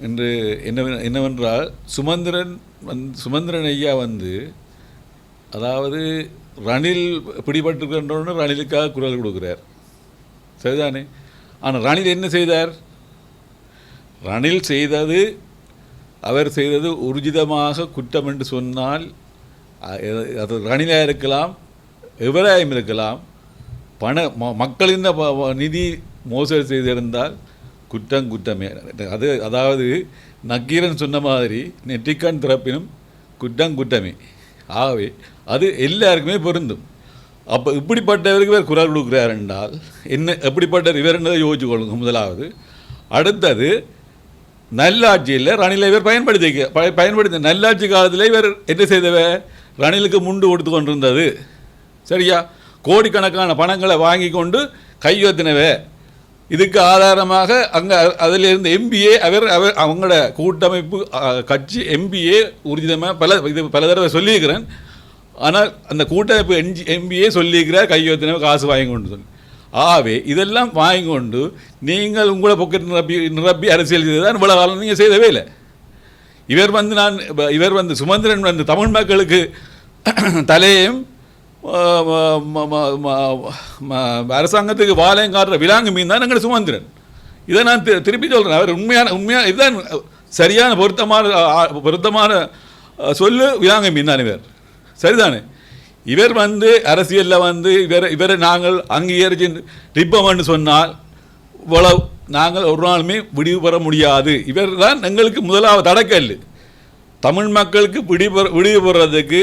என்று என்ன என்னவென்றால் சுமந்திரன் வந்து சுமந்திரன் ஐயா வந்து அதாவது ரணில் பிடிபட்டிருக்கின்றோன்னு ரணிலுக்காக குரல் கொடுக்குறார். சரிதானே? ஆனால் ரணில் என்ன செய்தார்? ரணில் செய்தது அவர் செய்தது உர்ஜிதமாக குற்றம் என்று சொன்னால் அது ரணிலாக இருக்கலாம் எவராயும் இருக்கலாம். பண ம- மக்களின் நிதி மோசடி செய்திருந்தால் குற்றம் குற்றமே அது அதாவது நக்கீரன் சொன்ன மாதிரி நெற்றிக்கண் திறப்பினும் குற்றம் குற்றமே ஆகவே அது எல்லாருக்குமே பொருந்தும். அப்போ இப்படிப்பட்டவருக்கு இவர் குரல் கொடுக்குறார் என்றால் என்ன எப்படிப்பட்டவர் இவர் என்னதை யோசிச்சு கொள்ளுங்க முதலாவது அடுத்தது நல்லாட்சியில் ரணிலை இவர் பயன்படுத்தி ப- பயன்படுத்தி நல்லாட்சி காலத்தில் இவர் என்ன செய்தவ ரணிலுக்கு முண்டு கொடுத்து கொண்டிருந்தது. சரியா? கோடிக்கணக்கான பணங்களை வாங்கி கொண்டு கையொத்தினவே இதுக்கு ஆதாரமாக அங்கே அதில் இருந்த எம்பிஏ அவர் அவர் அவங்களோட கூட்டமைப்பு கட்சி எம்பிஏ உறுதிதமாக பல இது பல தடவை சொல்லியிருக்கிறேன். ஆனால் அந்த கூட்டமைப்பு என்ஜி எம்பிஏ சொல்லியிருக்கிறார் கையொத்தினவை காசு வாங்கி கொண்டு சொல்லி. ஆகவே இதெல்லாம் வாங்கி கொண்டு நீங்கள் உங்களை பொக்கெட் நிரப்பி நிரப்பி அரசியல் செய்ததான் இவ்வளோ காலம் நீங்கள் செய்தவே இல்லை. இவர் வந்து நான் இவர் வந்து சுமந்திரன் வந்து தமிழ் மக்களுக்கு தலையையும் அரசாங்கத்துக்கு வாழையும் காட்டுற விலாங்கு மீன் தான் எங்கள் சுமந்திரன். இதை நான் திருப்பி சொல்கிறேன் அவர் உண்மையான உண்மையான இதுதான் சரியான பொருத்தமான பொருத்தமான சொல்லு விலாங்கு மீன் தான் இவர். சரிதானே? இவர் வந்து அரசியலில் வந்து இவர் இவரை நாங்கள் அங்கீகரிச்சு ரிப்பமன்னு சொன்னால் இவ்வளவு நாங்கள் ஒரு நாளுமே விடிவு பெற முடியாது. இவர் தான் எங்களுக்கு முதலாவது தடக்கல். தமிழ் மக்களுக்கு விடிவு விடிவு பெறதுக்கு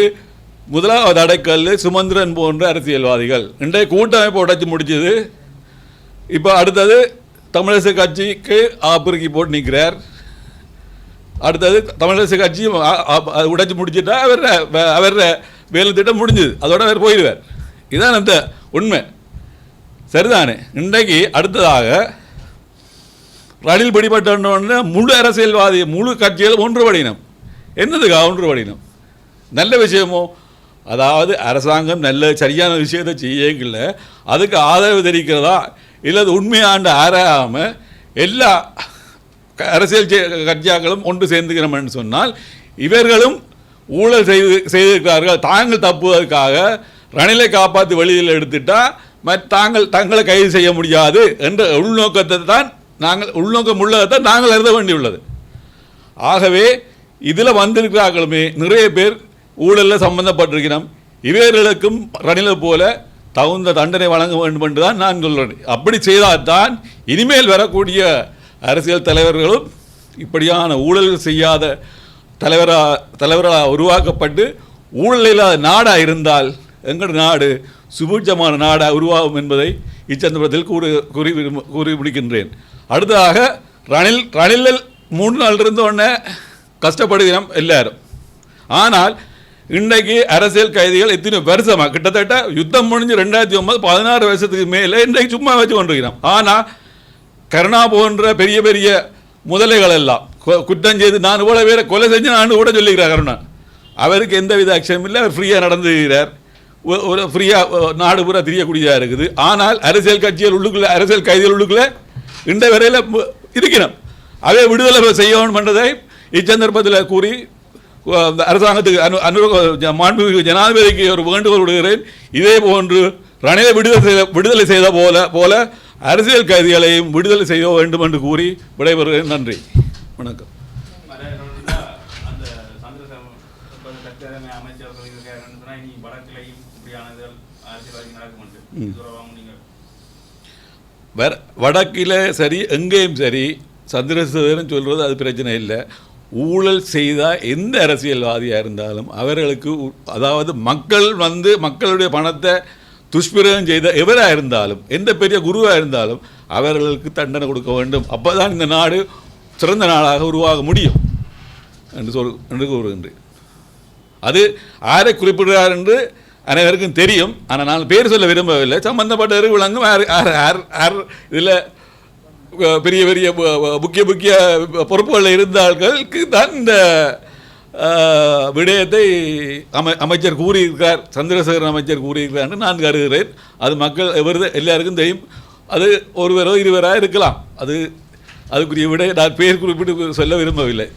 முதலாவது அடைக்கல் சுமந்திரன் போன்ற அரசியல்வாதிகள். இன்றைய கூட்டமைப்பு உடைச்சு முடிச்சது. இப்போ அடுத்தது தமிழரசு கட்சிக்கு ஆப்பிரிக்கி போட்டு நிற்கிறார் அடுத்தது தமிழரசு கட்சி உடைச்சி முடிச்சிட்டா அவர் அவர் வேலை திட்டம் முடிஞ்சுது. அதோட அவர் போயிடுவார். இதான் அந்த உண்மை. சரிதானே? இன்றைக்கு அடுத்ததாக ரணில் பிடிபட்டோன்னு முழு அரசியல்வாதி முழு கட்சிகள் ஒன்றுபடினம் என்னதுக்கா ஒன்றுபடினம் நல்ல விஷயமோ அதாவது அரசாங்கம் நல்ல சரியான விஷயத்தை செய்யல அதுக்கு ஆதரவு தெரிவிக்கிறதா? இல்லை உண்மையாண்டு ஆராயாமல் எல்லா அரசியல் கட்சியாக்களும் ஒன்று சேர்ந்துக்கிறோம்னு சொன்னால் இவர்களும் ஊழல் செய்து செய்திருக்கிறார்கள். தாங்கள் தப்புவதற்காக ரணிலை காப்பாற்றி வெளியில் எடுத்துட்டா மற்ற தாங்கள் தங்களை கைது செய்ய முடியாது என்ற உள்நோக்கத்தை தான் நாங்கள் உள்நோக்கம் உள்ளதை நாங்கள் எழுத வேண்டியுள்ளது. ஆகவே இதில் வந்திருக்கிறார்களுமே நிறைய பேர் ஊழலில் சம்பந்தப்பட்டிருக்கிறோம். இவர்களுக்கும் ரணிலர் போல தகுந்த தண்டனை வழங்க வேண்டும் என்று தான் நான் சொல்கிறேன் அப்படி செய்தால்தான் இனிமேல் வரக்கூடிய அரசியல் தலைவர்களும் இப்படியான ஊழல் செய்யாத தலைவராக தலைவர்களாக உருவாக்கப்பட்டு ஊழல் இல்லாத நாடாக இருந்தால் எங்கள் நாடு சுபூஜமான நாடாக உருவாகும் என்பதை இச்சந்தர்ப்பத்தில் கூறி கூறி கூறி முடிக்கின்றேன் அடுத்ததாக ரணில் ரணிலில் மூணு நாள் இருந்த உடனே கஷ்டப்படுகிறோம் எல்லாரும். ஆனால் இன்றைக்கு அரசியல் கைதிகள் எத்தனை வருஷமா? கிட்டத்தட்ட யுத்தம் முடிஞ்சு ரெண்டாயிரத்தி ஒன்பது பதினாறு வருஷத்துக்கு மேலே இன்றைக்கு சும்மா வச்சு கொண்டிருக்கிறோம் ஆனால் கருணா போன்ற பெரிய பெரிய முதலைகள் எல்லாம் கு- குற்றம் செய்து நான் இவ்வளோ பேரை கொலை செஞ்சு நான் கூட சொல்லிக்கிறார் கருணா. அவருக்கு எந்த வித அக்ஷயம் இல்லை அவர் ஃப்ரீயாக நடந்துகிறார் ஒரு ஃப்ரீயாக நாடு பூரா தெரியக்கூடியதாக இருக்குது. ஆனால் அரசியல் கட்சிகள் உள்ளுக்குள்ளே அரசியல் கைதிகள் உள்ளுக்குள்ளே இந்த வரையில் இருக்கிறோம். அவை விடுதலை செய்யணும் பண்ணுறதை இச்சந்தர்ப்பத்தில் கூறி அரசாங்கத்துக்கு அனு அனு மாண்புமிகு ஜனாதிபதிக்கு ஒரு வேண்டுகோள் விடுகிறேன். இதே போன்று ரணிலை விடுதலை செய்த விடுதலை செய்த போல போல அரசியல் கைதிகளையும் விடுதலை செய்ய வேண்டும் என்று கூறி விடைபெறுகிறேன். நன்றி. வணக்கம். வடக்கில் சரி எங்கேயும் சரி சந்திரசேகரன் சொல்கிறது அது பிரச்சனை இல்லை. ஊழல் செய்தால் எந்த அரசியல்வாதியாக இருந்தாலும் அவர்களுக்கு உ- அதாவது மக்கள் வந்து மக்களுடைய பணத்தை துஷ்பிரகம் செய்த எவராக இருந்தாலும் எந்த பெரிய குருவாக இருந்தாலும் அவர்களுக்கு தண்டனை கொடுக்க வேண்டும். அப்போ தான் இந்த நாடு சிறந்த நாடாக உருவாக முடியும் என்று சொல் என்று கூறுகின்றேன். அது யாரை குறிப்பிடுகிறார் என்று அனைவருக்கும் தெரியும். ஆனால் நான் பேர் சொல்ல விரும்பவில்லை. சம்பந்தப்பட்டவர்கள் விளங்கும். யார் யார் யார் யார் இதில் பெரிய பெரிய முக்கிய முக்கிய பொறுப்புகளில் இருந்தார்களுக்கு தான் இந்த விடயத்தை அமை அமைச்சர் கூறியிருக்கார் சந்திரசேகரன் அமைச்சர் கூறியிருக்கார் என்று நான் கருதுகிறேன். அது மக்கள் எவர் எல்லாருக்கும் தெரியும். அது ஒருவரோ இருவராக இருக்கலாம். அது அதுக்குரிய விட நான் பேர் குறிப்பிட்டு சொல்ல விரும்பவில்லை.